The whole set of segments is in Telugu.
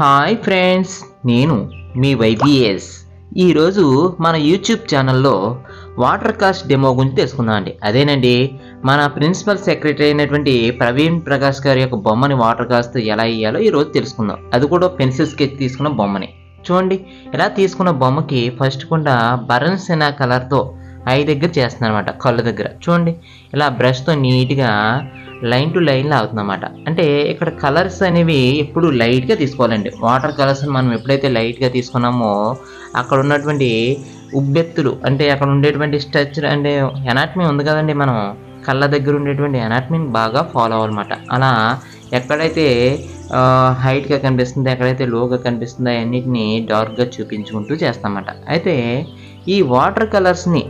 హాయ్ ఫ్రెండ్స్ నేను మీ వైబిఎస్. ఈరోజు మన యూట్యూబ్ ఛానల్లో వాటర్ కాస్ట్ డెమో గురించి తెలుసుకుందాం అండి. అదేనండి మన ప్రిన్సిపల్ సెక్రటరీ అయినటువంటి ప్రవీణ్ ప్రకాష్ గారి యొక్క బొమ్మని వాటర్ కాస్ట్ ఎలా వేయాలో ఈరోజు తెలుసుకుందాం. అది కూడా పెన్సిల్ స్కెచ్ తీసుకున్న బొమ్మని. చూడండి ఇలా తీసుకున్న బొమ్మకి ఫస్ట్ కూడా బరన్ సెనా కలర్తో ఐ దగ్గర చేస్తున్నాను అనమాట కళ్ళు దగ్గర. చూడండి ఇలా బ్రష్తో నీట్గా లైన్ టు లైన్ అవుతుందన్నమాట. అంటే ఇక్కడ కలర్స్ అనేవి ఎప్పుడు లైట్గా తీసుకోవాలండి. వాటర్ కలర్స్ మనం ఎప్పుడైతే లైట్గా తీసుకున్నామో అక్కడ ఉన్నటువంటి ఉబ్బెత్తులు అంటే అక్కడ ఉండేటువంటి స్ట్రక్చర్ అంటే ఎనాటమీ ఉంది కదండి మనం. కళ్ళ దగ్గర ఉండేటువంటి ఎనాటమీని బాగా ఫాలో అవ్వాలన్నమాట. అలా ఎక్కడైతే హైట్గా కనిపిస్తుంది ఎక్కడైతే లోగా కనిపిస్తుందో అన్నిటిని డార్క్గా చూపించుకుంటూ చేస్తామన్నమాట అయితే ఈ వాటర్ కలర్స్ని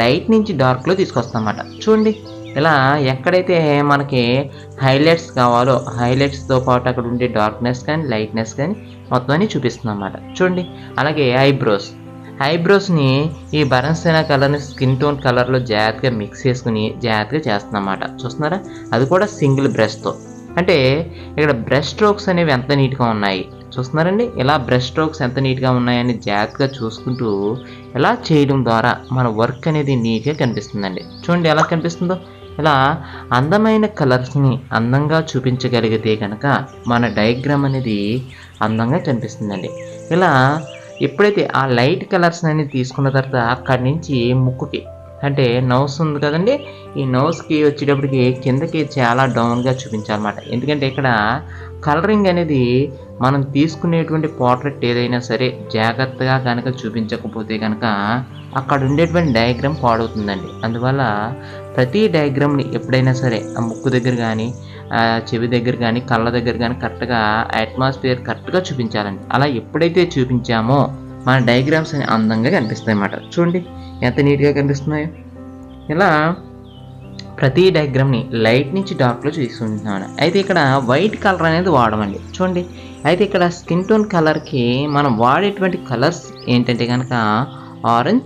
లైట్ నుంచి డార్క్లో తీసుకొస్తామన్నమాట చూడండి. ఇలా ఎక్కడైతే మనకి హైలైట్స్ కావాలో హైలైట్స్తో పాటు అక్కడ ఉండే డార్క్నెస్ కానీ లైట్నెస్ కానీ మొత్తం అన్ని చూపిస్తుంది అన్నమాట. చూడండి. అలాగే ఐబ్రోస్. ఐబ్రోస్ని ఈ బరన్సేనా కలర్ని స్కిన్ టోన్ కలర్లో జాగ్రత్తగా మిక్స్ చేసుకుని జాగ్రత్తగా చేస్తున్నమాట చూస్తున్నారా? అది కూడా సింగిల్ బ్రష్తో. అంటే ఇక్కడ బ్రష్ స్ట్రోక్స్ అనేవి ఎంత నీట్గా ఉన్నాయి? చూస్తున్నారండి? ఇలా బ్రష్ స్ట్రోక్స్ ఎంత నీట్గా ఉన్నాయని జాగ్రత్తగా చూసుకుంటూ ఇలా చేయడం ద్వారా మన వర్క్ అనేది నీట్గా కనిపిస్తుందండి. చూడండి ఎలా కనిపిస్తుందో. ఇలా అందమైన కలర్స్ని అందంగా చూపించగలిగితే కనుక మన డయాగ్రామ్ అనేది అందంగా కనిపిస్తుందండి. ఇలా ఎప్పుడైతే ఆ లైట్ కలర్స్ అనేది తీసుకున్న తర్వాత అక్కడి నుంచి ముక్కుకి అంటే నోస్ ఉంది కదండి ఈ నోస్కి వచ్చేటప్పటికి కిందకి చాలా డౌన్గా చూపించాలన్నమాట. ఎందుకంటే ఇక్కడ కలరింగ్ అనేది మనం తీసుకునేటువంటి పోర్ట్రెట్ ఏదైనా సరే జాగ్రత్తగా కనుక చూపించకపోతే కనుక అక్కడ ఉండేటువంటి డయాగ్రామ్ పాడవుతుందండి. అందువల్ల ప్రతి డయాగ్రామ్ని ఎప్పుడైనా సరే ఆ ముక్కు దగ్గర కానీ చెవి దగ్గర కానీ కళ్ళ దగ్గర కానీ కరెక్ట్గా అట్మాస్ఫియర్ కరెక్ట్గా చూపించాలండి. అలా ఎప్పుడైతే చూపించామో మన డయాగ్రామ్స్ అని అందంగా కనిపిస్తాయి అన్నమాట. చూడండి ఎంత నీట్గా కనిపిస్తున్నాయో. ఇలా ప్రతి డయాగ్రామ్ని లైట్ నుంచి డార్క్లో చూసుకుంటున్నాను అయితే ఇక్కడ వైట్ కలర్ అనేది వాడమండి. చూడండి. అయితే ఇక్కడ స్కిన్ టోన్ కలర్కి మనం వాడేటువంటి కలర్స్ ఏంటంటే కనుక ఆరెంజ్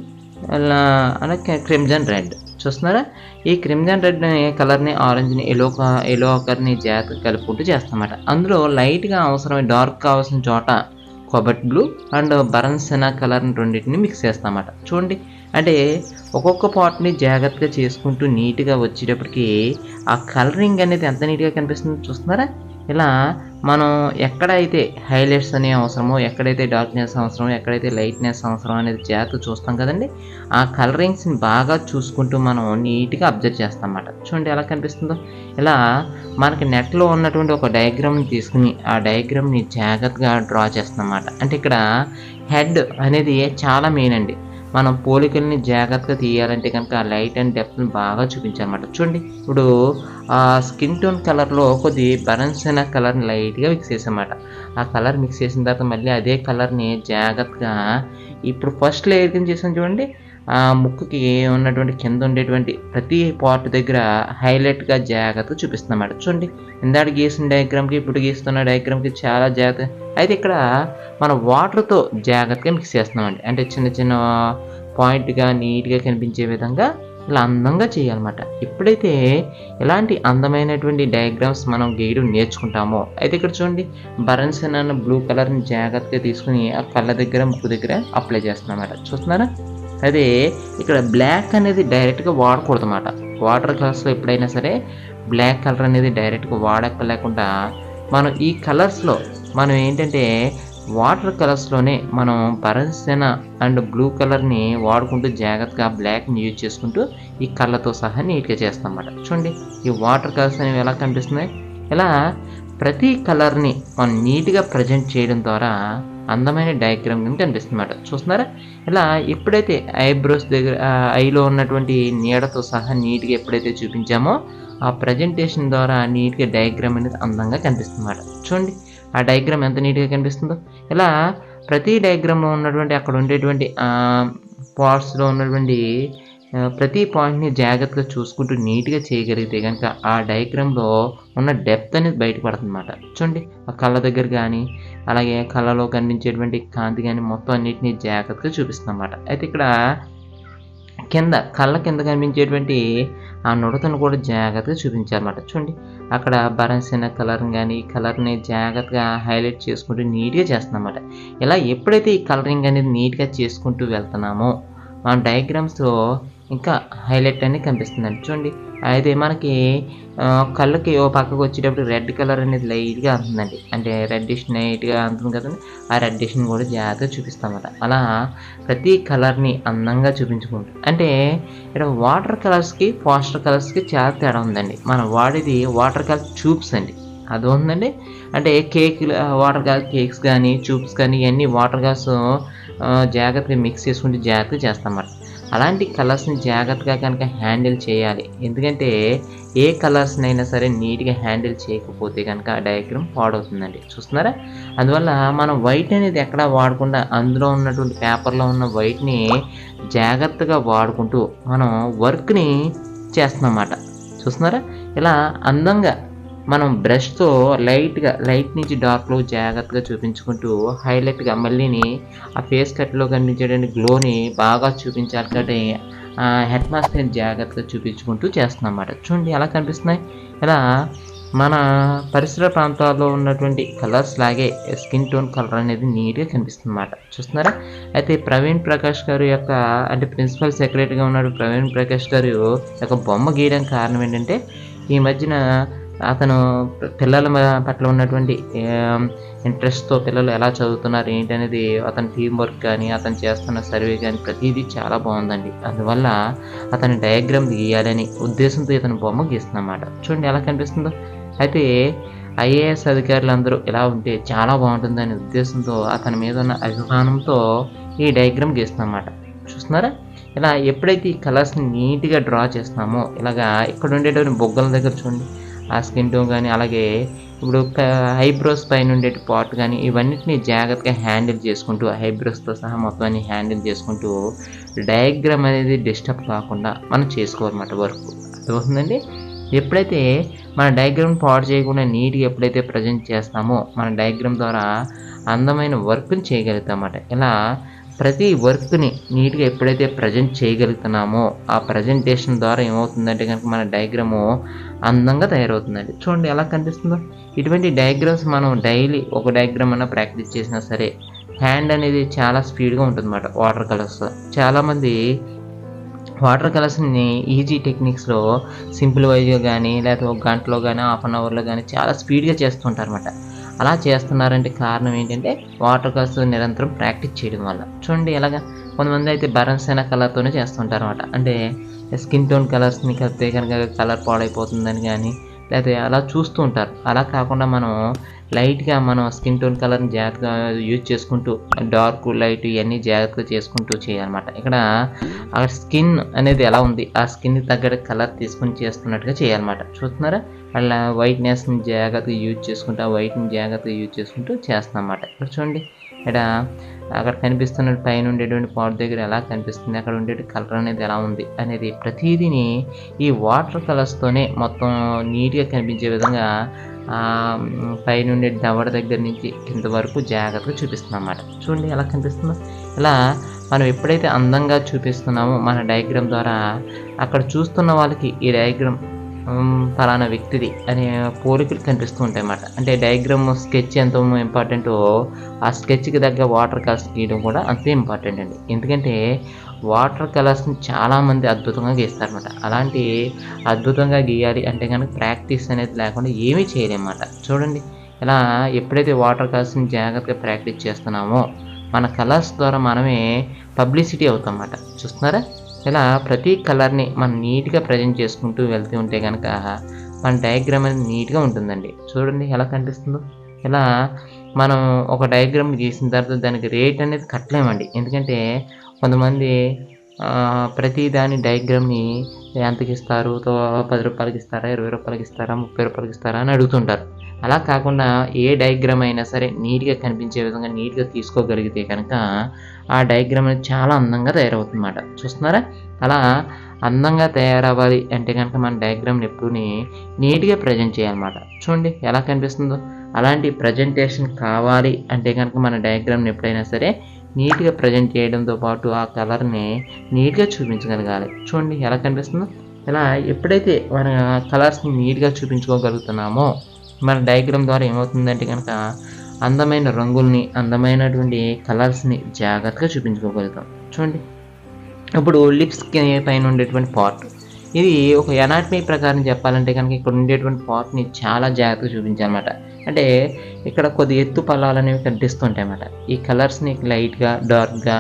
క్రిమ్జన్ రెడ్. చూస్తున్నారా? ఈ క్రిమ్జన్ రెడ్ కలర్ని ఆరెంజ్ని ఎల్లో ఎల్లో కలర్ని జాగ్రత్తగా కలుపుకుంటూ చేస్తామన్నమాట అందులో లైట్గా అవసరమైన డార్క్ కావాల్సిన చోట cobalt blue and burnt sienna colour రెండింటిని మిక్స్ చేస్తామన్నమాట చూడండి. అంటే ఒక్కొక్క పాట్ని జాగ్రత్తగా చేసుకుంటూ నీట్గా వచ్చేటప్పటికి ఆ కలరింగ్ అనేది ఎంత నీట్గా కనిపిస్తుందో చూస్తున్నారా? ఇలా మనం ఎక్కడైతే హైలైట్స్ అనే అవసరమో ఎక్కడైతే డార్క్నెస్ అవసరమో ఎక్కడైతే లైట్నెస్ అవసరం అనేది జాగ్రత్త చూస్తాం కదండి ఆ కలరింగ్స్ని బాగా చూసుకుంటూ మనం నీట్గా అబ్జర్వ్ చేస్తాం అన్నమాట చూడండి ఎలా కనిపిస్తుందో. ఇలా మనకి నెట్లో ఉన్నటువంటి ఒక డయాగ్రామ్ని తీసుకుని ఆ డయాగ్రామ్ని జాగ్రత్తగా డ్రా చేస్తాం అన్నమాట అంటే ఇక్కడ హెడ్ అనేది చాలా మెయిన్ అండి. మనం పోలికల్ని జాగ్రత్తగా తీయాలంటే కనుక లైట్ అండ్ డెప్త్ని బాగా చూపించాలన్నమాట. చూడండి ఇప్పుడు ఆ స్కిన్ టోన్ కలర్లో కొద్ది బరన్సైన కలర్ని లైట్గా మిక్స్ చేసామాట ఆ కలర్ మిక్స్ చేసిన తర్వాత మళ్ళీ అదే కలర్ని జాగ్రత్తగా ఇప్పుడు ఫస్ట్ లేయర్ కింద చేసాం చూడండి ఆ ముక్కుకి ఉన్నటువంటి కింద ఉండేటువంటి ప్రతి పార్ట్ దగ్గర హైలైట్గా జాగ్రత్తగా చూపిస్తున్నమాట చూడండి ఇందాక గీసిన డయాగ్రామ్కి ఇప్పుడు గీస్తున్న డయాగ్రామ్కి చాలా జాగ్రత్త అయితే ఇక్కడ మన వాటర్తో జాగ్రత్తగా మిక్స్ చేస్తున్నామండి. అంటే చిన్న చిన్న పాయింట్గా నీట్గా కనిపించే విధంగా ఇలా అందంగా చేయాలన్నమాట. ఎప్పుడైతే ఇలాంటి అందమైనటువంటి డయాగ్రామ్స్ మనం గీయడం నేర్చుకుంటామో అయితే ఇక్కడ చూడండి బరన్సన్ అన్న బ్లూ కలర్ని జాగ్రత్తగా తీసుకుని ఆ కళ్ళ దగ్గర ముక్కు దగ్గర అప్లై చేస్తున్నమాట చూస్తున్నారా? అదే ఇక్కడ బ్లాక్ అనేది డైరెక్ట్గా వాడకూడదు అన్నమాట వాటర్ కలర్స్లో ఎప్పుడైనా సరే బ్లాక్ కలర్ అనేది డైరెక్ట్గా వాడక లేకుండా మనం ఈ కలర్స్లో మనం ఏంటంటే వాటర్ కలర్స్లోనే మనం బరన్సెన అండ్ బ్లూ కలర్ని వాడుకుంటూ జాగ్రత్తగా బ్లాక్ని యూజ్ చేసుకుంటూ ఈ కళ్ళతో సహా నీట్గా చేస్తాం అన్నమాట చూడండి ఈ వాటర్ కలర్స్ అనేవి ఎలా కనిపిస్తున్నాయి? ఇలా ప్రతి కలర్ని మనం నీట్గా ప్రజెంట్ చేయడం ద్వారా అందమైన డయాగ్రామ్ కింద కనిపిస్తుందన్నమాట చూస్తున్నారా? ఇలా ఎప్పుడైతే ఐబ్రోస్ దగ్గర ఐలో ఉన్నటువంటి నీడతో సహా నీట్గా ఎప్పుడైతే చూపించామో ఆ ప్రజెంటేషన్ ద్వారా నీట్గా డయాగ్రామ్ అనేది అందంగా కనిపిస్తుంది కనిపిస్తుందన్నమాట చూడండి ఆ డయాగ్రామ్ ఎంత నీట్గా కనిపిస్తుందో. ఇలా ప్రతి డయాగ్రామ్లో ఉన్నటువంటి అక్కడ ఉండేటువంటి పార్ట్స్లో ఉన్నటువంటి ప్రతి పాయింట్ని జాగ్రత్తగా చూసుకుంటూ నీట్గా చేయగలిగితే కనుక ఆ డయాగ్రామ్లో ఉన్న డెప్త్ అనేది బయటపడుతుంది అనమాట చూడండి ఆ కళ్ళ దగ్గర కానీ అలాగే కళ్ళలో కనిపించేటువంటి కాంతి కానీ మొత్తం అన్నిటిని జాగ్రత్తగా చూపిస్తుంది అనమాట అయితే ఇక్కడ కింద కళ్ళ కింద కనిపించేటువంటి ఆ నుడతను కూడా జాగ్రత్తగా చూపించాలన్నమాట చూడండి అక్కడ బరన్సిన కలర్ని కానీ ఈ కలర్ని జాగ్రత్తగా హైలైట్ చేసుకుంటూ నీట్గా చేస్తున్నమాట ఇలా ఎప్పుడైతే ఈ కలరింగ్ అనేది నీట్గా చేసుకుంటూ వెళ్తున్నామో మన డయాగ్రామ్స్లో ఇంకా హైలైట్ అనేది కనిపిస్తుందండి. చూడండి అయితే మనకి కళ్ళకి ఓ పక్కకు వచ్చేటప్పుడు రెడ్ కలర్ అనేది లైట్గా అంటుందండి అంటే రెడ్డిష్ నైట్గా అంటుంది కదండి. ఆ రెడ్డిష్ని కూడా జాగ్రత్తగా చూపిస్తామన్నమాట. అలా ప్రతి కలర్ని అందంగా చూపించుకుంటాం. అంటే ఇక్కడ వాటర్ కలర్స్కి పోస్టర్ కలర్స్కి చాలా తేడా ఉందండి. మనం వాడేది వాటర్ కలర్ చూప్స్ అండి. అది ఉందండి. అంటే కేక్ వాటర్ కలర్ కేక్స్ కానీ చూప్స్ కానీ ఇవన్నీ వాటర్ కలర్స్ జాగ్రత్తగా మిక్స్ చేసుకుంటే జాగ్రత్తగా చేస్తామన్నమాట. అలాంటి కలర్స్ని జాగ్రత్తగా కనుక హ్యాండిల్ చేయాలి. ఎందుకంటే ఏ కలర్స్ని అయినా సరే నీట్గా హ్యాండిల్ చేయకపోతే కనుక ఆ డయాగ్రామ్ పాడవుతుందండి. చూస్తున్నారా? అందువల్ల మనం వైట్ అనేది ఎక్కడా వాడకుండా అందులో ఉన్నటువంటి పేపర్లో ఉన్న వైట్ని జాగ్రత్తగా వాడుకుంటూ మనం వర్క్ని చేస్తున్నమాట చూస్తున్నారా? ఇలా అందంగా మనం బ్రష్తో లైట్గా లైట్ నుంచి డార్క్లో జాగ్రత్తగా చూపించుకుంటూ హైలైట్గా మళ్ళీని ఆ ఫేస్ కట్లో కనిపించేటువంటి గ్లోని బాగా చూపించాలి కాబట్టి ఆ హెడ్ మాస్క్ని జాగ్రత్తగా చూపించుకుంటూ చేస్తున్నాం అన్నమాట చూడండి ఎలా కనిపిస్తున్నాయి. ఇలా మన పరిసర ప్రాంతాల్లో ఉన్నటువంటి కలర్స్ లాగే స్కిన్ టోన్ కలర్ అనేది నీట్గా కనిపిస్తుంది అన్నమాట చూస్తున్నారా? అయితే ప్రవీణ్ ప్రకాష్ గారు యొక్క అంటే ప్రిన్సిపల్ సెక్రటరీగా ఉన్నాడు ప్రవీణ్ ప్రకాష్ గారు యొక్క బొమ్మ గీయడానికి కారణం ఏంటంటే ఈ మధ్యన అతను పిల్లల మ- పట్ల ఉన్నటువంటి ఇంట్రెస్ట్తో పిల్లలు ఎలా చదువుతున్నారు ఏంటనేది అతని టీం వర్క్ కానీ అతను చేస్తున్న సర్వే కానీ ప్రతిదీ చాలా బాగుందండి. అందువల్ల అతని డయాగ్రామ్ గీయాలని ఉద్దేశంతో ఇతను బొమ్మ గీస్తున్నమాట చూడండి ఎలా కనిపిస్తుందో. అయితే ఐఏఎస్ అధికారులు అందరూ ఇలా ఉంటే చాలా బాగుంటుందనే ఉద్దేశంతో అతని మీద ఉన్న అభిమానంతో ఈ డయాగ్రామ్ గీస్తున్నమాట చూస్తున్నారా? ఇలా ఎప్పుడైతే ఈ కలర్స్ని నీట్గా డ్రా చేస్తున్నామో ఇలాగా ఇక్కడ ఉండేటువంటి బొగ్గల దగ్గర చూడండి. ఆ స్కిన్ టోన్ కానీ అలాగే ఇప్పుడు ఐబ్రోస్ పైన ఉండే పార్ట్ కానీ ఇవన్నిటిని జాగ్రత్తగా హ్యాండిల్ చేసుకుంటూ ఐబ్రోస్తో సహా మొత్తం అన్ని హ్యాండిల్ చేసుకుంటూ డయాగ్రామ్ అనేది డిస్టర్బ్ కాకుండా మనం చేసుకోవాలన్నమాట వర్క్. అర్థమవుతుందండి? ఎప్పుడైతే మన డయాగ్రామ్ పాడు చేయకుండా నీట్గా ఎప్పుడైతే ప్రజెంట్ చేస్తామో మన డయాగ్రామ్ ద్వారా అందమైన వర్క్ని చేయగలుగుతామన్నమాట. ఇలా ప్రతి వర్క్ని నీట్గా ఎప్పుడైతే ప్రజెంట్ చేయగలుగుతున్నామో ఆ ప్రజెంటేషన్ ద్వారా ఏమవుతుందంటే కనుక మన డయాగ్రాము అందంగా తయారవుతుందండి. చూడండి ఎలా కనిపిస్తుందో. ఇటువంటి డయాగ్రామ్స్ మనం డైలీ ఒక డయాగ్రామ్ అన్న ప్రాక్టీస్ చేసినా సరే హ్యాండ్ అనేది చాలా స్పీడ్గా ఉంటుంది అన్నమాట వాటర్ కలర్స్. చాలామంది వాటర్ కలర్స్ని ఈజీ టెక్నిక్స్లో సింపుల్ వైజ్గా కానీ లేకపోతే ఒక గంటలో కానీ హాఫ్ అన్ అవర్లో కానీ చాలా స్పీడ్గా చేస్తుంటారు అనమాట అలా చేస్తున్నారంటే కారణం ఏంటంటే వాటర్ కలర్స్ నిరంతరం ప్రాక్టీస్ చేయడం వల్ల. చూడండి ఎలాగా కొంతమంది అయితే బరన్స్ కలర్తోనే చేస్తుంటారు అనమాట అంటే స్కిన్ టోన్ కలర్స్ని కలిపితే కనుక కలర్ పాడైపోతుందని కానీ లేకపోతే అలా చూస్తూ ఉంటారు. అలా కాకుండా మనం లైట్గా మనం స్కిన్ టోన్ కలర్ని జాగ్రత్తగా యూజ్ చేసుకుంటూ డార్క్ లైట్ ఇవన్నీ జాగ్రత్తగా చేసుకుంటూ చేయాలన్నమాట. ఇక్కడ ఆ స్కిన్ అనేది ఎలా ఉంది? ఆ స్కిన్ తగ్గట్టు కలర్ తీసుకుని చేస్తున్నట్టుగా చేయాలన్నమాట. చూస్తున్నారా? అలా వైట్నెస్ని జాగ్రత్తగా యూజ్ చేసుకుంటూ ఆ వైట్ని జాగ్రత్తగా యూజ్ చేసుకుంటూ చేస్తాం అన్నమాట ఇక్కడ చూడండి. ఇక్కడ అక్కడ కనిపిస్తున్న పైన ఉండేటువంటి పాట్ దగ్గర ఎలా కనిపిస్తుంది అక్కడ ఉండే కలర్ అనేది ఎలా ఉంది అనేది ప్రతిదీని ఈ వాటర్ కలర్స్తోనే మొత్తం నీట్గా కనిపించే విధంగా పైన ఉండే దవడ దగ్గర నుంచి కింద వరకు జాగ్రత్తగా చూపిస్తున్నాం అన్నమాట. చూడండి ఎలా కనిపిస్తుందో. ఇలా మనం ఎప్పుడైతే అందంగా చూపిస్తున్నామో మన డయాగ్రామ్ ద్వారా అక్కడ చూస్తున్న వాళ్ళకి ఈ డయాగ్రామ్ ఫలానా వ్యక్తిది అనే పోలికలు కనిపిస్తూ ఉంటాయి అన్నమాట అంటే డయాగ్రామ్ స్కెచ్ ఎంత ఇంపార్టెంటో ఆ స్కెచ్కి తగ్గ వాటర్ కలర్స్ గీయడం కూడా అంతే ఇంపార్టెంట్ అండి. ఎందుకంటే వాటర్ కలర్స్ని చాలామంది అద్భుతంగా గీస్తారన్నమాట. అలాంటి అద్భుతంగా గీయాలి అంటే కనుక ప్రాక్టీస్ అనేది లేకుండా ఏమీ చేయలేమన్నమాట. చూడండి ఇలా ఎప్పుడైతే వాటర్ కలర్స్ని జాగ్రత్తగా ప్రాక్టీస్ చేస్తున్నామో మన కలర్స్ ద్వారా మనమే పబ్లిసిటీ అవుతాం అన్నమాట చూస్తున్నారా? ఇలా ప్రతి కలర్ని మనం నీట్గా ప్రజెంట్ చేసుకుంటూ వెళ్తూ ఉంటే కనుక మన డయాగ్రామ్ అనేది నీట్గా ఉంటుందండి. చూడండి ఎలా కనిపిస్తుందో. ఇలా మనం ఒక డయాగ్రామ్ గీసిన తర్వాత దానికి రేట్ అనేది కట్టలేమండి. ఎందుకంటే కొంతమంది ప్రతి దాని డయాగ్రామ్ని ఎంతకి ఇస్తారు? తో- పది రూపాయలకి ఇస్తారా? ఇరవై రూపాయలకి ఇస్తారా? ముప్పై రూపాయలకి ఇస్తారా? అని అడుగుతుంటారు. అలా కాకుండా ఏ డయాగ్రామ్ అయినా సరే నీట్గా కనిపించే విధంగా నీట్గా తీసుకోగలిగితే కనుక ఆ డయాగ్రామ్ అనేది చాలా అందంగా తయారవుతుందన్నమాట. చూస్తున్నారా? అలా అందంగా తయారవ్వాలి అంటే కనుక మన డయాగ్రామ్ని ఎప్పుడు నీట్గా ప్రజెంట్ చేయాలన్నమాట. చూడండి ఎలా కనిపిస్తుందో. అలాంటి ప్రజెంటేషన్ కావాలి అంటే కనుక మన డయాగ్రామ్ని ఎప్పుడైనా సరే నీట్గా ప్రజెంట్ చేయడంతో పాటు ఆ కలర్ని నీట్గా చూపించగలగాలి. చూడండి ఎలా కనిపిస్తుందో. ఇలా ఎప్పుడైతే మన కలర్స్ని నీట్గా చూపించుకోగలుగుతున్నామో మన డయాగ్రామ్ ద్వారా ఏమవుతుందంటే కనుక అందమైన రంగుల్ని అందమైనటువంటి కలర్స్ని జాగ్రత్తగా చూపించుకోగలుగుతాం. చూడండి. ఇప్పుడు లిప్స్ పైన ఉండేటువంటి పార్ట్. ఇది ఒక ఎనాటమీ ప్రకారం చెప్పాలంటే కనుక ఇక్కడ ఉండేటువంటి పార్ట్ని చాలా జాగ్రత్తగా చూపించాలన్నమాట. అంటే ఇక్కడ కొద్ది ఎత్తు పొలాలు అనేవి కనిపిస్తుంటాయి అన్నమాట. ఈ కలర్స్ని లైట్గా డార్క్గా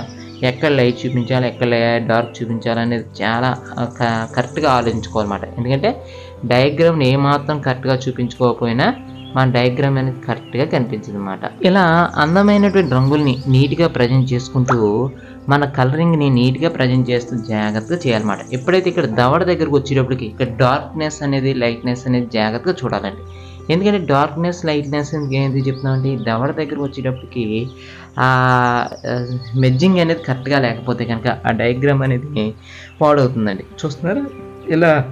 ఎక్కడ లైట్ చూపించాలి ఎక్కడ డార్క్ చూపించాలి అనేది చాలా కరెక్ట్గా ఆలోచించుకోవాలన్నమాట. ఎందుకంటే డయాగ్రామ్ని ఏమాత్రం కరెక్ట్గా చూపించుకోకపోయినా మన డయాగ్రామ్ అనేది కరెక్ట్గా కనిపించింది అనమాట ఇలా అందమైనటువంటి రంగుల్ని నీట్గా ప్రజెంట్ చేసుకుంటూ మన కలరింగ్ని నీట్గా ప్రజెంట్ చేస్తూ జాగ్రత్తగా చేయాలన్నమాట. ఎప్పుడైతే ఇక్కడ దవడ దగ్గరకు వచ్చేటప్పటికి ఇక్కడ డార్క్నెస్ అనేది లైట్నెస్ అనేది జాగ్రత్తగా చూడాలండి. ఎందుకంటే డార్క్నెస్ లైట్నెస్ ఏంటి చెప్తున్నామంటే ఈ దవడ దగ్గరకు వచ్చేటప్పటికి ఆ మెజ్జింగ్ అనేది కరెక్ట్గా లేకపోతే కనుక ఆ డయాగ్రామ్ అనేది పాడవుతుందండి. చూస్తున్నారు? ఇలా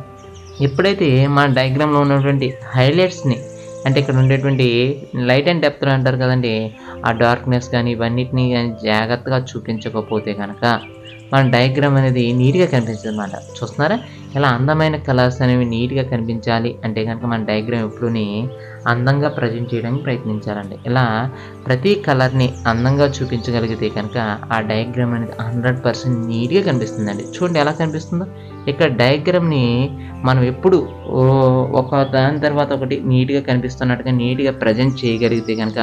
ఎప్పుడైతే మన డయాగ్రామ్లో ఉన్నటువంటి హైలైట్స్ని అంటే ఇక్కడ ఉండేటువంటి లైట్ అండ్ డెప్త్ అంటారు కదండి ఆ డార్క్నెస్ కానీ ఇవన్నిటిని కానీ జాగ్రత్తగా చూపించకపోతే కనుక మన డయాగ్రామ్ అనేది నీట్గా కనిపించదు అనమాట చూస్తున్నారా? ఇలా అందమైన కలర్స్ అనేవి నీట్గా కనిపించాలి అంటే కనుక మన డయాగ్రామ్ ఎప్పుడుని అందంగా ప్రజెంట్ చేయడానికి ప్రయత్నించాలండి. ఇలా ప్రతి కలర్ని అందంగా చూపించగలిగితే కనుక ఆ డయాగ్రామ్ అనేది హండ్రెడ్ పర్సెంట్ నీట్గా కనిపిస్తుందండి. చూడండి ఎలా కనిపిస్తుందో. ఇక్కడ డయాగ్రామ్ని మనం ఎప్పుడు ఓ, ఒక దాని తర్వాత ఒకటి నీట్గా కనిపిస్తున్నట్టుగా నీట్గా ప్రజెంట్ చేయగలిగితే కనుక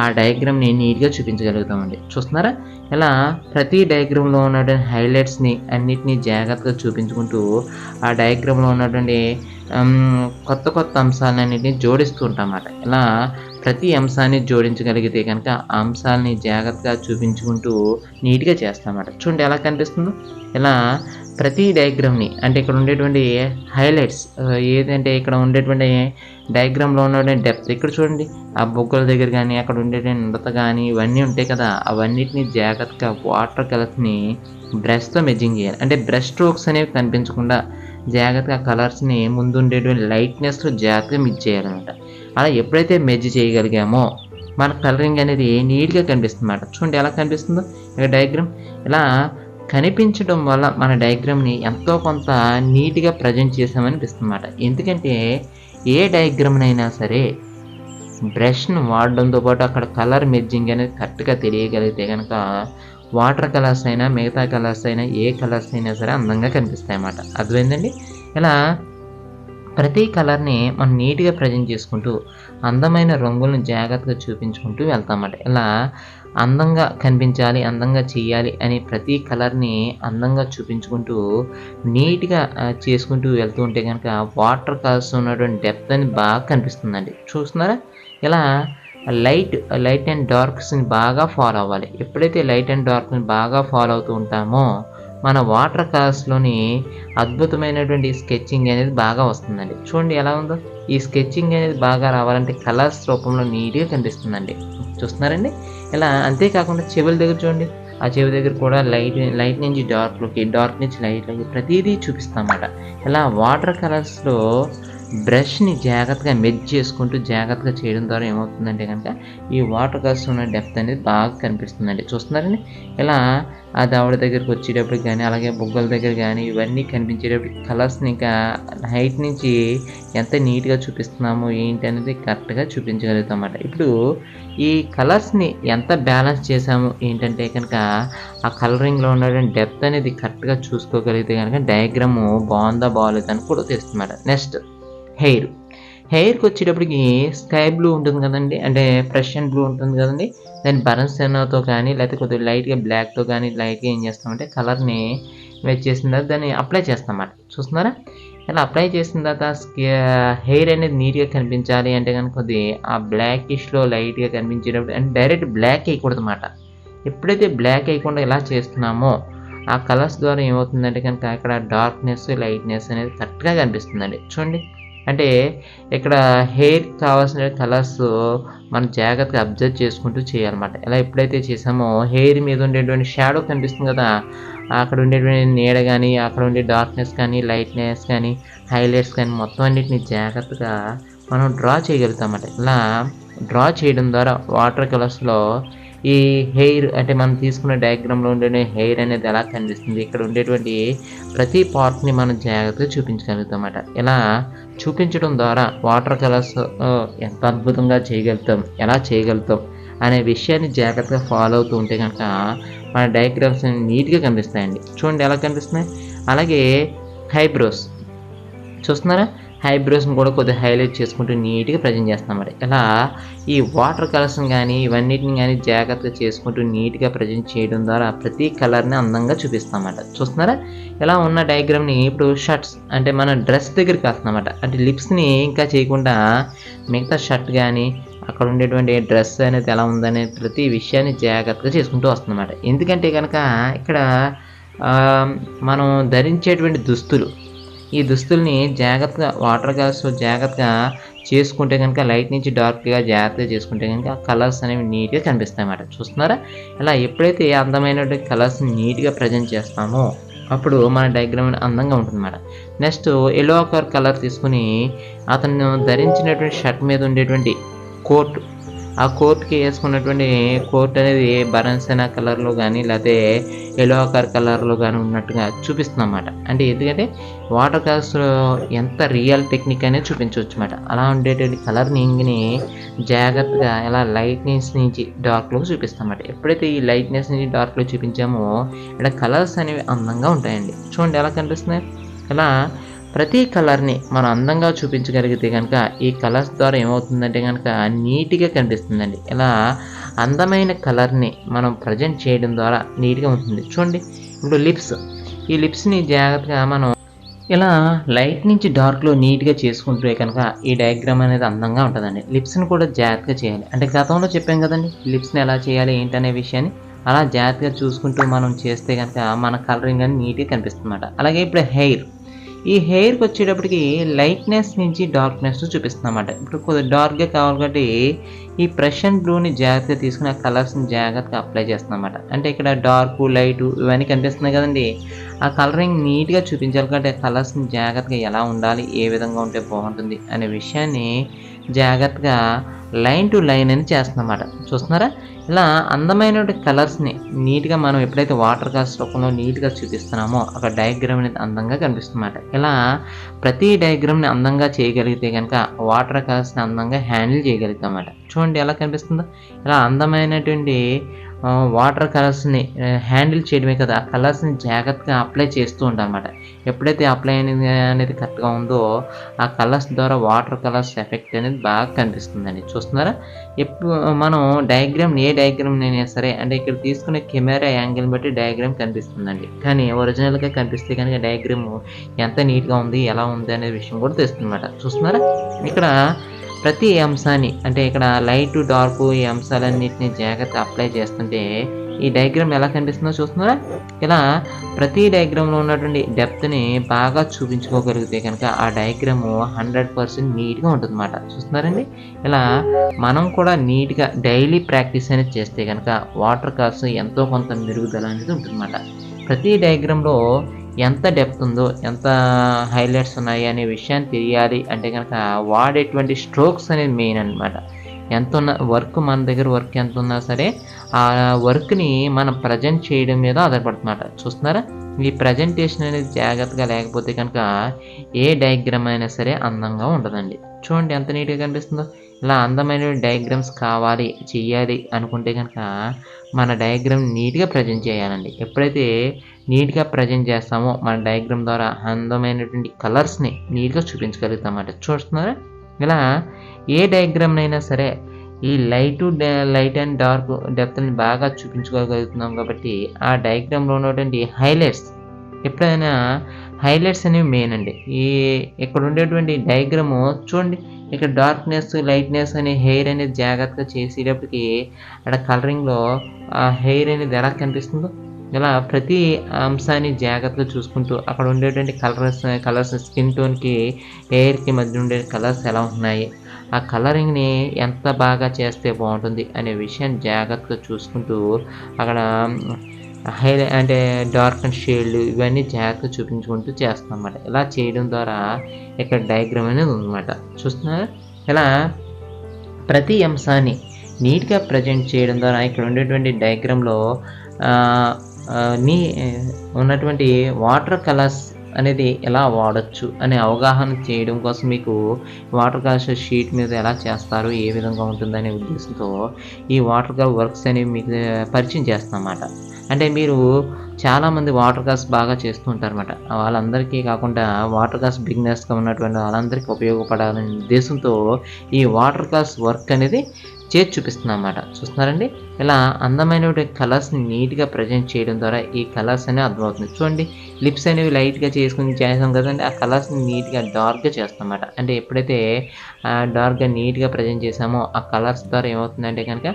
ఆ డయాగ్రామ్ని నీట్గా చూపించగలుగుతామండి. చూస్తున్నారా? ఇలా ప్రతి డయాగ్రామ్లో ఉన్నటువంటి హైలైట్స్ని అన్నిటినీ జాగ్రత్తగా చూపించుకుంటూ ఆ డయాగ్రామ్లో ఉన్నటువంటి కొత్త కొత్త కొత్త అంశాలన్నింటినీ జోడిస్తూ ఉంటామన్నమాట. ఇలా ప్రతి అంశాన్ని జోడించగలిగితే కనుక ఆ అంశాలని జాగ్రత్తగా చూపించుకుంటూ నీట్గా చేస్తామన్నమాట. చూడండి ఎలా కనిపిస్తుందో. ఇలా ప్రతి డయాగ్రామ్ని అంటే ఇక్కడ ఉండేటువంటి హైలైట్స్ ఏదంటే ఇక్కడ ఉండేటువంటి డయాగ్రామ్లో ఉన్నటువంటి డెప్త్ ఇక్కడ చూడండి. ఆ బొగ్గల దగ్గర కానీ అక్కడ ఉండేటువంటి నడత కానీ ఇవన్నీ ఉంటాయి కదా. అవన్నిటిని జాగ్రత్తగా వాటర్ కలర్స్ని బ్రష్తో మెజింగ్ చేయాలి. అంటే బ్రష్ స్ట్రోక్స్ అనేవి కనిపించకుండా జాగ్రత్తగా కలర్స్ని ముందు ఉండేటువంటి లైట్నెస్లో జాగ్రత్తగా మిజ్ చేయాలన్నమాట. అలా ఎప్పుడైతే మెజ్ చేయగలిగామో మన కలరింగ్ అనేది నీట్గా కనిపిస్తుంది అన్నమాట చూడండి ఎలా కనిపిస్తుందో. ఇక డయాగ్రామ్ ఇలా కనిపించడం వల్ల మన డయాగ్రామ్ని ఎంతో కొంత నీట్గా ప్రజెంట్ చేసామని అనిపిస్తుంది అన్నమాట ఎందుకంటే ఏ డయాగ్రామ్నైనా సరే బ్రష్ను వాడడంతో పాటు అక్కడ కలర్ మెర్జింగ్ అనేది కరెక్ట్గా తెలియగలిగితే కనుక వాటర్ కలర్స్ అయినా మిగతా కలర్స్ అయినా ఏ కలర్స్ అయినా సరే అందంగా కనిపిస్తాయి అన్నమాట. అర్థమైందండి? ఇలా ప్రతి కలర్ని మనం నీట్గా ప్రజెంట్ చేసుకుంటూ అందమైన రంగులను జాగ్రత్తగా చూపించుకుంటూ వెళ్తామన్నమాట ఇలా అందంగా కనిపించాలి అందంగా చేయాలి అనే ప్రతి కలర్ని అందంగా చూపించుకుంటూ నీట్గా చేసుకుంటూ వెళ్తూ ఉంటే కనుక వాటర్ కలర్స్ ఉన్నటువంటి డెప్త్ అని బాగా కనిపిస్తుందండి. చూస్తున్నారా? ఇలా లైట్ లైట్ అండ్ డార్క్స్ని బాగా ఫాలో అవ్వాలి. ఎప్పుడైతే లైట్ అండ్ డార్క్ని బాగా ఫాలో అవుతూ ఉంటామో మన వాటర్ కలర్స్లోని అద్భుతమైనటువంటి స్కెచ్చింగ్ అనేది బాగా వస్తుందండి. చూడండి ఎలా ఉందో. ఈ స్కెచ్చింగ్ అనేది బాగా రావాలంటే కలర్స్ రూపంలో నీట్గా కనిపిస్తుందండి. చూస్తున్నారండి? ఇలా అంతేకాకుండా చెవుల దగ్గర చూడండి. ఆ చెవి దగ్గర కూడా లైట్ లైట్ నుంచి డార్క్లోకి డార్క్ నుంచి లైట్లోకి ప్రతిదీ చూపిస్తామన్నమాట. ఇలా వాటర్ కలర్స్లో బ్రష్ని జాగ్రత్తగా మెజ్ చేసుకుంటూ జాగ్రత్తగా చేయడం ద్వారా ఏమవుతుందంటే కనుక ఈ వాటర్ కాల్స్ ఉన్న డెప్త్ అనేది బాగా కనిపిస్తుందండి. చూస్తున్నారండి? ఇలా ఆ దవడ దగ్గరికి వచ్చేటప్పుడు కానీ అలాగే బుగ్గల దగ్గర కానీ ఇవన్నీ కనిపించేటప్పుడు కలర్స్ని ఇంకా హైట్ నుంచి ఎంత నీట్గా చూపిస్తున్నామో ఏంటి అనేది కరెక్ట్గా చూపించగలుగుతాం అన్నమాట ఇప్పుడు ఈ కలర్స్ని ఎంత బ్యాలెన్స్ చేసాము ఏంటంటే కనుక ఆ కలరింగ్లో ఉన్నటువంటి డెప్త్ అనేది కరెక్ట్గా చూసుకోగలిగితే కనుక డయాగ్రాము బాగుందా బాగాలేదా అని కూడా తెలుస్తుంది నెక్స్ట్ హెయిర్. హెయిర్కి వచ్చేటప్పటికి స్కై బ్లూ ఉంటుంది కదండి అంటే ఫ్రెష్ అండ్ బ్లూ ఉంటుంది కదండి దాన్ని బరన్సెనాతో కానీ లేకపోతే కొద్దిగా లైట్గా బ్లాక్తో కానీ లైట్గా ఏం చేస్తామంటే కలర్ని వెచ్ చేసిన తర్వాత దాన్ని అప్లై చేస్తామన్నమాట. చూస్తున్నారా? ఇలా అప్లై చేసిన తర్వాత హెయిర్ అనేది నీట్గా కనిపించాలి అంటే కనుక కొద్ది ఆ బ్లాకిష్లో లైట్గా కనిపించేటప్పుడు అంటే డైరెక్ట్ బ్లాక్ వేయకూడదు అన్నమాట ఎప్పుడైతే బ్లాక్ వేయకుండా ఇలా చేస్తున్నామో ఆ కలర్స్ ద్వారా ఏమవుతుందంటే కనుక అక్కడ డార్క్నెస్ లైట్నెస్ అనేది కరెక్ట్గా కనిపిస్తుందండి. చూడండి. అంటే ఇక్కడ హెయిర్ కావాల్సిన కలర్స్ మనం జాగ్రత్తగా అబ్జర్వ్ చేసుకుంటూ చేయాలన్నమాట. ఇలా ఎప్పుడైతే చేసామో హెయిర్ మీద ఉండేటువంటి షాడో కనిపిస్తుంది కదా అక్కడ ఉండేటువంటి నీడ కానీ అక్కడ ఉండే డార్క్నెస్ కానీ లైట్నెస్ కానీ హైలైట్స్ కానీ మొత్తం అన్నిటిని జాగ్రత్తగా మనం డ్రా చేయగలుగుతామన్నమాట. ఇలా డ్రా చేయడం ద్వారా వాటర్ కలర్స్లో ఈ హెయిర్ అంటే మనం తీసుకున్న డయాగ్రామ్లో ఉండే హెయిర్ అనేది ఎలా కనిపిస్తుంది? ఇక్కడ ఉండేటువంటి ప్రతి పార్ట్ని మనం జాగ్రత్తగా చూపించగలుగుతాం అన్నమాట ఇలా చూపించడం ద్వారా వాటర్ కలర్స్ ఎంత అద్భుతంగా చేయగలుగుతాం ఎలా చేయగలుగుతాం అనే విషయాన్ని జాగ్రత్తగా ఫాలో అవుతూ ఉంటే కనుక మన డయాగ్రామ్స్ నీట్గా కనిపిస్తాయండి. చూడండి ఎలా కనిపిస్తున్నాయి? అలాగే హైబ్రోస్ చూస్తున్నారా? హైబ్రోస్ని కూడా కొద్దిగా హైలైట్ చేసుకుంటూ నీట్గా ప్రజెంట్ చేస్తాం మరి. ఇలా ఈ వాటర్ కలర్స్ని కానీ ఇవన్నిటిని కానీ జాగ్రత్తగా చేసుకుంటూ నీట్గా ప్రజెంట్ చేయడం ద్వారా ప్రతి కలర్ని అందంగా చూపిస్తామన్నమాట. చూస్తున్నారా? ఇలా ఉన్న డయాగ్రామ్ని ఇప్పుడు షర్ట్స్ అంటే మన డ్రెస్ దగ్గరికి వస్తుందన్నమాట అంటే లిప్స్ని ఇంకా చేయకుండా మిగతా షర్ట్ కానీ అక్కడ ఉండేటువంటి డ్రెస్ అనేది ఎలా ఉందనే ప్రతి విషయాన్ని జాగ్రత్తగా చేసుకుంటూ వస్తుందన్నమాట ఎందుకంటే కనుక ఇక్కడ మనం ధరించేటువంటి దుస్తులు ఈ దుస్తుల్ని జాగ్రత్తగా వాటర్ కలర్స్ జాగ్రత్తగా చేసుకుంటే కనుక లైట్ నుంచి డార్క్గా జాగ్రత్తగా చేసుకుంటే కనుక కలర్స్ అనేవి నీట్గా కనిపిస్తాయి అన్నమాట చూస్తున్నారా? ఇలా ఎప్పుడైతే అందమైనటువంటి కలర్స్ నీట్గా ప్రజెంట్ చేస్తామో అప్పుడు మన డయాగ్రామ్ అందంగా ఉంటుందన్నమాట. నెక్స్ట్ ఎల్లో కలర్ కలర్ తీసుకుని అతను ధరించినటువంటి షర్ట్ మీద ఉండేటువంటి కోట్ ఆ కోట్కి వేసుకున్నటువంటి కోట్ అనేది బరన్సెన కలర్లో కానీ లేకపోతే ఎల్లో కలర్ కలర్లో కానీ ఉన్నట్టుగా చూపిస్తుంది అన్నమాట అంటే ఎందుకంటే వాటర్ కలర్స్లో ఎంత రియల్ టెక్నిక్ అనేది చూపించవచ్చు అన్నమాట అలా ఉండేటువంటి కలర్నింగ్ని జాగ్రత్తగా ఇలా లైట్నెస్ నుంచి డార్క్లోకి చూపిస్తాం అన్నమాట ఎప్పుడైతే ఈ లైట్నెస్ నుంచి డార్క్లో చూపించామో ఇక్కడ కలర్స్ అనేవి అందంగా ఉంటాయండి. చూడండి ఎలా కనిపిస్తున్నాయి. ఇలా ప్రతి కలర్ని మనం అందంగా చూపించగలిగితే కనుక ఈ కలర్స్ ద్వారా ఏమవుతుందంటే కనుక నీట్గా కనిపిస్తుందండి. ఇలా అందమైన కలర్ని మనం ప్రజెంట్ చేయడం ద్వారా నీట్గా ఉంటుంది. చూడండి ఇప్పుడు లిప్స్. ఈ లిప్స్ని జాగ్రత్తగా మనం ఇలా లైట్ నుంచి డార్క్లో నీట్గా చేసుకుంటే కనుక ఈ డయాగ్రామ్ అనేది అందంగా ఉంటుందండి. లిప్స్ని కూడా జాగ్రత్తగా చేయాలి. అంటే గతంలో చెప్పాం కదండి లిప్స్ని ఎలా చేయాలి ఏంటనే విషయాన్ని అలా జాగ్రత్తగా చూసుకుంటూ మనం చేస్తే కనుక మన కలరింగ్ అని నీట్గా కనిపిస్తుంది అలాగే ఇప్పుడు హెయిర్. ఈ హెయిర్కి వచ్చేటప్పటికి లైట్నెస్ నుంచి డార్క్నెస్ చూపిస్తుందన్నమాట. ఇప్పుడు కొద్దిగా డార్క్గా కావాలి కాబట్టి ఈ బ్రష్ బ్లూని జాగ్రత్తగా తీసుకుని ఆ కలర్స్ని జాగ్రత్తగా అప్లై చేస్తుందన్నమాట. అంటే ఇక్కడ డార్క్ లైట్ ఇవన్నీ కనిపిస్తున్నాయి కదండి. ఆ కలరింగ్ నీట్గా చూపించాలి కాబట్టి ఆ కలర్స్ని జాగ్రత్తగా ఎలా ఉండాలి ఏ విధంగా ఉంటే బాగుంటుంది అనే విషయాన్ని జాగ్రత్తగా లైన్ టు లైన్ అని చేస్తున్నమాట చూస్తున్నారా? ఇలా అందమైనటువంటి కలర్స్ని నీట్గా మనం ఎప్పుడైతే వాటర్ కలర్స్ రూపంలో నీట్గా చూపిస్తున్నామో అక్కడ డయాగ్రామ్ అనేది అందంగా కనిపిస్తుందన్నమాట. ఇలా ప్రతి డయాగ్రామ్ని అందంగా చేయగలిగితే కనుక వాటర్ కలర్స్ని అందంగా హ్యాండిల్ చేయగలుగుతామన్నమాట. చూడండి ఎలా కనిపిస్తుందో. ఇలా అందమైనటువంటి వాటర్ కలర్స్ని హ్యాండిల్ చేయడమే కదా. ఆ కలర్స్ని జాగ్రత్తగా అప్లై చేస్తూ ఉంటాం అనమాట ఎప్పుడైతే అప్లై అనేది అనేది కరెక్ట్గా ఉందో ఆ కలర్స్ ద్వారా వాటర్ కలర్స్ ఎఫెక్ట్ అనేది బాగా కనిపిస్తుందండి. చూస్తున్నారా? ఎప్పుడు మనం డయాగ్రామ్ ఏ డయాగ్రామ్ అయినా సరే అంటే ఇక్కడ తీసుకునే కెమెరా యాంగిల్ బట్టి డయాగ్రామ్ కనిపిస్తుందండి. కానీ ఒరిజినల్గా కనిపిస్తే కనుక డయాగ్రామ్ ఎంత నీట్గా ఉంది ఎలా ఉంది అనే విషయం కూడా తెలుస్తుందన్నమాట. చూస్తున్నారా? ఇక్కడ ప్రతి అంశాన్ని అంటే ఇక్కడ లైట్ డార్క్ ఈ అంశాలన్నింటినీ జాగ్రత్త అప్లై చేస్తుంటే ఈ డయాగ్రామ్ ఎలా కనిపిస్తుందో చూస్తున్నారా? ఇలా ప్రతి డయాగ్రామ్లో ఉన్నటువంటి డెప్త్ని బాగా చూపించుకోగలిగితే కనుక ఆ డయాగ్రామ్ హండ్రెడ్ పర్సెంట్ నీట్గా ఉంటుందన్నమాట. చూస్తున్నారండి? ఇలా మనం కూడా నీట్గా డైలీ ప్రాక్టీస్ అనేది చేస్తే కనుక వాటర్ కలర్స్ ఎంతో కొంత మెరుగుదల అనేది ఉంటుందన్నమాట. ప్రతి డయాగ్రామ్లో ఎంత డెప్త్ ఉందో ఎంత హైలైట్స్ ఉన్నాయి అనే విషయాన్ని తెలియాలి అంటే కనుక వాడేటువంటి స్ట్రోక్స్ అనేది మెయిన్ అన్నమాట. ఎంత ఉన్న వర్క్ మన దగ్గర వర్క్ ఎంత ఉన్నా సరే ఆ వర్క్ని మనం ప్రజెంట్ చేయడం మీద ఆధారపడుతున్నమాట చూస్తున్నారా? ఈ ప్రజెంటేషన్ అనేది జాగ్రత్తగా లేకపోతే కనుక ఏ డయాగ్రామ్ అయినా సరే అందంగా ఉండదండి. చూడండి ఎంత నీట్గా కనిపిస్తుందో. ఇలా అందమైన డయాగ్రామ్స్ కావాలి చేయాలి అనుకుంటే కనుక మన డయాగ్రామ్ నీట్గా ప్రజెంట్ చేయాలండి. ఎప్పుడైతే నీట్గా ప్రజెంట్ చేస్తామో మన డయాగ్రామ్ ద్వారా అందమైనటువంటి కలర్స్ని నీట్గా చూపించగలుగుతామన్నమాట. చూస్తున్నారా? ఇలా ఏ డయాగ్రామ్ అయినా సరే ఈ లైట్ లైట్ అండ్ డార్క్ డెప్త్ని బాగా చూపించుకోగలుగుతున్నాం కాబట్టి ఆ డయాగ్రామ్లో ఉన్నటువంటి హైలైట్స్ ఎప్పుడైనా హైలైట్స్ అనేవి మెయిన్ అండి. ఈ ఇక్కడ ఉండేటువంటి డయాగ్రాము చూడండి ఇక్కడ డార్క్నెస్ లైట్నెస్ అనే హెయిర్ అనేది జాగ్రత్తగా చేసేటప్పటికి అక్కడ కలరింగ్లో ఆ హెయిర్ అనేది ఎలా కనిపిస్తుందో ఇలా ప్రతి అంశాన్ని జాగ్రత్తగా చూసుకుంటూ అక్కడ ఉండేటువంటి కలర్స్ కలర్స్ స్కిన్ టోన్కి హెయిర్కి మధ్య ఉండే కలర్స్ ఎలా ఉన్నాయి? ఆ కలరింగ్ని ఎంత బాగా చేస్తే బాగుంటుంది అనే విషయాన్ని జాగ్రత్తగా చూసుకుంటూ అక్కడ హై అంటే డార్క్ అండ్ షేడ్ ఇవన్నీ జాగ్రత్తగా చూపించుకుంటూ చేస్తాం అన్నమాట ఇలా చేయడం ద్వారా ఇక్కడ డయాగ్రామ్ అనేది ఉందన్నమాట. చూస్తున్నారా? ఇలా ప్రతి అంశాన్ని నీట్గా ప్రజెంట్ చేయడం ద్వారా ఇక్కడ ఉండేటువంటి డయాగ్రామ్లో నీ ఉన్నటువంటి వాటర్ కలర్స్ అనేది ఎలా వాడచ్చు అనే అవగాహన చేయడం కోసం మీకు వాటర్ కలర్స్ షీట్ మీద ఎలా చేస్తారు ఏ విధంగా ఉంటుందనే ఉద్దేశంతో ఈ వాటర్ కలర్ వర్క్స్ అనేవి మీకు పరిచయం చేస్తామన్నమాట అంటే మీరు చాలామంది వాటర్ కలర్స్ బాగా చేస్తూ ఉంటారన్నమాట. వాళ్ళందరికీ కాకుండా వాటర్ కలర్స్ బిగినర్స్గా ఉన్నటువంటి వాళ్ళందరికీ ఉపయోగపడాలనే ఉద్దేశంతో ఈ వాటర్ కలర్స్ వర్క్ అనేది చేసి చూపిస్తున్నాం అన్నమాట చూస్తున్నారండి? ఇలా అందమైనటువంటి కలర్స్ని నీట్గా ప్రజెంట్ చేయడం ద్వారా ఈ కలర్స్ అనేవి అర్థమవుతుంది. చూడండి లిప్స్ అనేవి లైట్గా చేసుకుని చేసాం కదండి ఆ కలర్స్ని నీట్గా డార్క్గా చేస్తాం అన్నమాట అంటే ఎప్పుడైతే డార్క్గా నీట్గా ప్రజెంట్ చేసామో ఆ కలర్స్ ద్వారా ఏమవుతుందంటే కనుక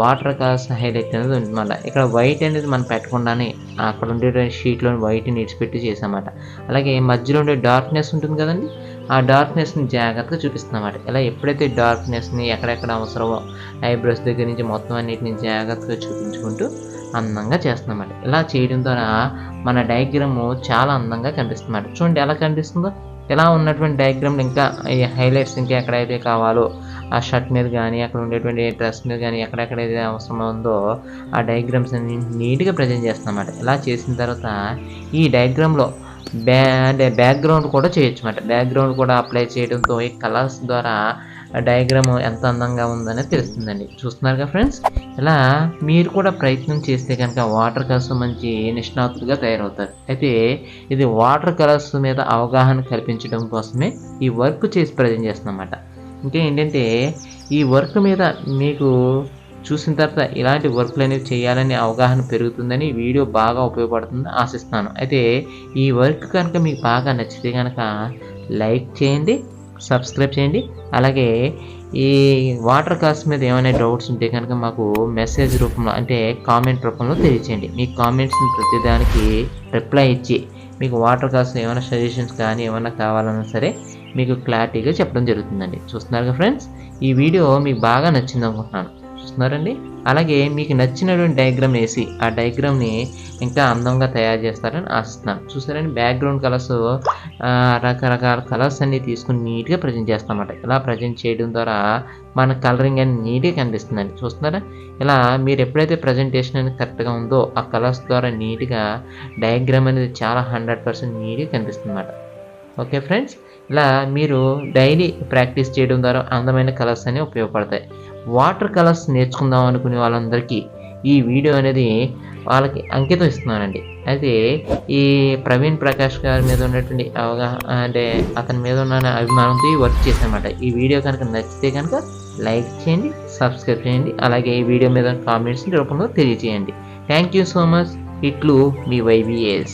వాటర్ కలర్స్ హైలైట్ అనేది ఉంటుందన్నమాట. ఇక్కడ వైట్ అనేది మనం పెట్టకుండానే అక్కడ ఉండే షీట్లో వైట్ని ఇడిచిపెట్టి చేసామన్నమాట అలాగే మధ్యలో ఉండే డార్క్నెస్ ఉంటుంది కదండి ఆ డార్క్నెస్ని జాగ్రత్తగా చూపిస్తున్నమాట ఇలా ఎప్పుడైతే డార్క్నెస్ని ఎక్కడెక్కడ అవసరమో ఐబ్రోస్ దగ్గర నుంచి మొత్తం అన్నిటిని జాగ్రత్తగా చూపించుకుంటూ అందంగా చేస్తున్నమాట ఇలా చేయడం ద్వారా మన డయాగ్రాము చాలా అందంగా కనిపిస్తుందన్నమాట. చూడండి ఎలా కనిపిస్తుందో. ఇలా ఉన్నటువంటి డయాగ్రామ్లు ఇంకా ఈ హైలైట్స్ ఇంకా ఎక్కడైతే కావాలో ఆ షర్ట్ మీద కానీ అక్కడ ఉండేటువంటి డ్రెస్ మీద కానీ ఎక్కడెక్కడైతే అవసరం ఉందో ఆ డయాగ్రామ్స్ అన్ని నీట్గా ప్రజెంట్ చేస్తామన్నమాట ఇలా చేసిన తర్వాత ఈ డయాగ్రామ్లో బ్యా అంటే బ్యాక్గ్రౌండ్ కూడా చేయొచ్చు అన్నమాట బ్యాక్గ్రౌండ్ కూడా అప్లై చేయడంతో ఈ కలర్స్ ద్వారా డయాగ్రామ్ ఎంత అందంగా ఉందనే తెలుస్తుందండి. చూస్తున్నారుగా ఫ్రెండ్స్ ఇలా మీరు కూడా ప్రయత్నం చేస్తే కనుక వాటర్ కలర్స్ మంచి నిష్ణాతులుగా తయారవుతారు. అయితే ఇది వాటర్ కలర్స్ మీద అవగాహన కల్పించడం కోసమే ఈ వర్క్ చేసి ప్రజెంట్ చేస్తున్నమాట. ఇంకా ఏంటంటే ఈ వర్క్ మీద మీకు చూసిన తర్వాత ఇలాంటి వర్క్లు అనేవి చేయాలని అవగాహన పెరుగుతుందని వీడియో బాగా ఉపయోగపడుతుందని ఆశిస్తాను అయితే ఈ వర్క్ కనుక మీకు బాగా నచ్చితే కనుక లైక్ చేయండి సబ్స్క్రైబ్ చేయండి. అలాగే ఈ వాటర్ కాస్ట్ మీద ఏమైనా డౌట్స్ ఉంటే కనుక మాకు మెసేజ్ రూపంలో అంటే కామెంట్ రూపంలో తెలియచేయండి. మీ కామెంట్స్ని ప్రతిదానికి రిప్లై ఇచ్చి మీకు వాటర్ కాస్ట్ ఏమైనా సజెషన్స్ కానీ ఏమైనా కావాలన్నా సరే మీకు క్లారిటీగా చెప్పడం జరుగుతుందండి. చూస్తున్నారుగా ఫ్రెండ్స్? ఈ వీడియో మీకు బాగా నచ్చింది అనుకుంటున్నాను చూస్తున్నారండి. అలాగే మీకు నచ్చినటువంటి డయాగ్రామ్ వేసి ఆ డయాగ్రామ్ని ఇంకా అందంగా తయారు చేస్తారని ఆశిస్తున్నాను. చూసారండి బ్యాక్గ్రౌండ్ కలర్స్ రకరకాల కలర్స్ అన్ని తీసుకుని నీట్గా ప్రజెంట్ చేస్తామన్నమాట. ఇలా ప్రజెంట్ చేయడం ద్వారా మన కలరింగ్ అనేది నీట్గా కనిపిస్తుందండి. చూస్తున్నారా? ఇలా మీరు ఎప్పుడైతే ప్రజెంటేషన్ అనేది కరెక్ట్గా ఉందో ఆ కలర్స్ ద్వారా నీట్గా డయాగ్రామ్ అనేది చాలా హండ్రెడ్ పర్సెంట్ నీట్గా కనిపిస్తుంది అన్నమాట ఓకే ఫ్రెండ్స్ ఇలా మీరు డైలీ ప్రాక్టీస్ చేయడం ద్వారా అందమైన కలర్స్ అనేవి ఉపయోగపడతాయి. వాటర్ కలర్స్ నేర్చుకుందాం అనుకునే వాళ్ళందరికీ ఈ వీడియో అనేది వాళ్ళకి అంకితం ఇస్తున్నానండి. అయితే ఈ ప్రవీణ్ ప్రకాష్ గారి మీద ఉన్నటువంటి అవగాహన అంటే అతని మీద ఉన్న అభిమానంతో ఈ వర్క్ చేశానమాట. ఈ వీడియో కనుక నచ్చితే కనుక లైక్ చేయండి సబ్స్క్రైబ్ చేయండి అలాగే ఈ వీడియో మీద కామెంట్స్ రూపంలో తెలియజేయండి. Thank you so much. ఇట్లు మీ వైబిఎస్.